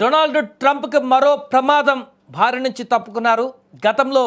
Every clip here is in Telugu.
డొనాల్డ్ ట్రంప్కి మరో ప్రమాదం భారీ నుంచి తప్పుకున్నారు. గతంలో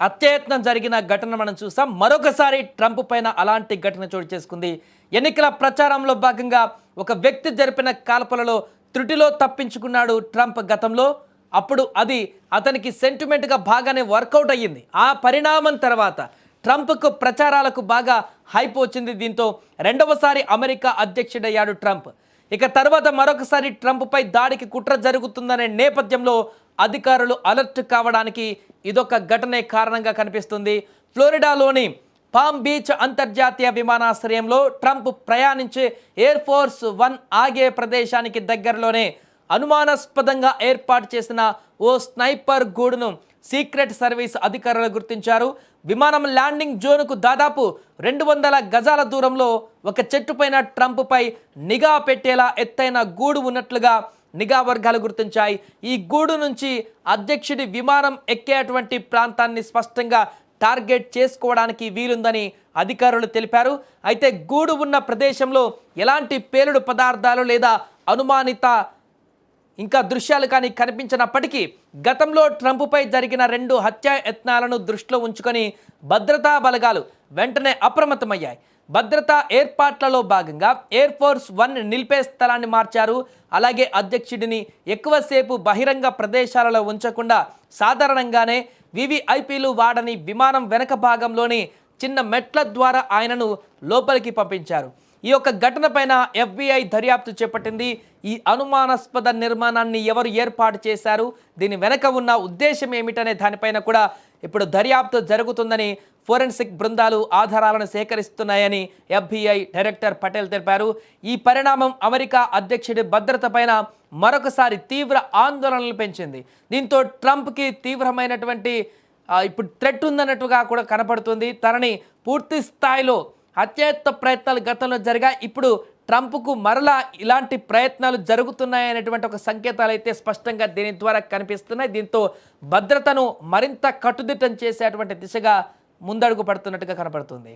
అత్యయత్నం జరిగిన ఘటన మనం చూసాం. మరొకసారి ట్రంప్ పైన అలాంటి ఘటన చోటు చేసుకుంది. ఎన్నికల ప్రచారంలో భాగంగా ఒక వ్యక్తి జరిపిన కాల్పలలో త్రుటిలో తప్పించుకున్నాడు ట్రంప్ గతంలో. అప్పుడు అది అతనికి సెంటిమెంట్గా బాగానే వర్కౌట్ అయ్యింది. ఆ పరిణామం తర్వాత ట్రంప్కు ప్రచారాలకు బాగా హైప్ వచ్చింది. దీంతో రెండవసారి అమెరికా అధ్యక్షుడయ్యాడు ట్రంప్. ఇక తర్వాత మరొకసారి ట్రంప్పై దాడికి కుట్ర జరుగుతుందనే నేపథ్యంలో అధికారులు అలర్ట్ కావడానికి ఇదొక ఘటనే కారణంగా కనిపిస్తుంది. ఫ్లోరిడాలోని పామ్ బీచ్ అంతర్జాతీయ విమానాశ్రయంలో ట్రంప్ ప్రయాణించే ఎయిర్ ఫోర్స్ వన్ ఆగే ప్రదేశానికి దగ్గరలోనే అనుమానాస్పదంగా ఏర్పాటు చేసిన ఓ స్నైపర్ గూడును సీక్రెట్ సర్వీస్ అధికారులు గుర్తించారు. విమానం ల్యాండింగ్ జోన్కు దాదాపు రెండు వందల గజాల దూరంలో ఒక చెట్టుపైన ట్రంప్పై నిఘా పెట్టేలా ఎత్తైన గూడు ఉన్నట్లుగా నిఘా వర్గాలు గుర్తించాయి. ఈ గూడు నుంచి అధ్యక్షుడి విమానం ఎక్కేటువంటి ప్రాంతాన్ని స్పష్టంగా టార్గెట్ చేసుకోవడానికి వీలుందని అధికారులు తెలిపారు. అయితే గూడు ఉన్న ప్రదేశంలో ఎలాంటి పేలుడు పదార్థాలు లేదా అనుమానిత ఇంకా దృశ్యాలు కానీ కనిపించినప్పటికీ గతంలో ట్రంప్పై జరిగిన రెండు హత్యా యత్నాలను దృష్టిలో ఉంచుకొని భద్రతా బలగాలు వెంటనే అప్రమత్తమయ్యాయి. భద్రతా ఏర్పాట్లలో భాగంగా ఎయిర్ ఫోర్స్ వన్ నిలిపే స్థలాన్ని మార్చారు. అలాగే అధ్యక్షుడిని ఎక్కువసేపు బహిరంగ ప్రదేశాలలో ఉంచకుండా సాధారణంగానే వివిఐపీలు వాడని విమానం వెనక భాగంలోని చిన్న మెట్ల ద్వారా ఆయనను లోపలికి పంపించారు. ఈ యొక్క ఘటనపైన ఎఫ్బిఐ దర్యాప్తు చేపట్టింది. ఈ అనుమానాస్పద నిర్మాణాన్ని ఎవరు ఏర్పాటు చేశారు? దీని వెనక ఉన్న ఉద్దేశం ఏమిటనే దానిపైన కూడా ఇప్పుడు దర్యాప్తు జరుగుతుందని ఫోరెన్సిక్ బృందాలు ఆధారాలను సేకరిస్తున్నాయని ఎఫ్బిఐ డైరెక్టర్ పటేల్ తెలిపారు. ఈ పరిణామం అమెరికా అధ్యక్షుడి భద్రతపైన మరొకసారి తీవ్ర ఆందోళనలు పెంచింది. దీంతో ట్రంప్కి తీవ్రమైనటువంటి ఇప్పుడు థ్రెట్ ఉందన్నట్టుగా కూడా కనపడుతుంది. తనని పూర్తి స్థాయిలో హత్యాయత్న ప్రయత్నాలు గతంలో జరిగా ఇప్పుడు ట్రంప్కు మరలా ఇలాంటి ప్రయత్నాలు జరుగుతున్నాయనేటువంటి ఒక సంకేతాలు అయితే స్పష్టంగా దీని ద్వారా కనిపిస్తున్నాయి. దీంతో భద్రతను మరింత కట్టుదిట్టం చేసేటువంటి దిశగా ముందడుగు పడుతున్నట్టుగా కనపడుతుంది.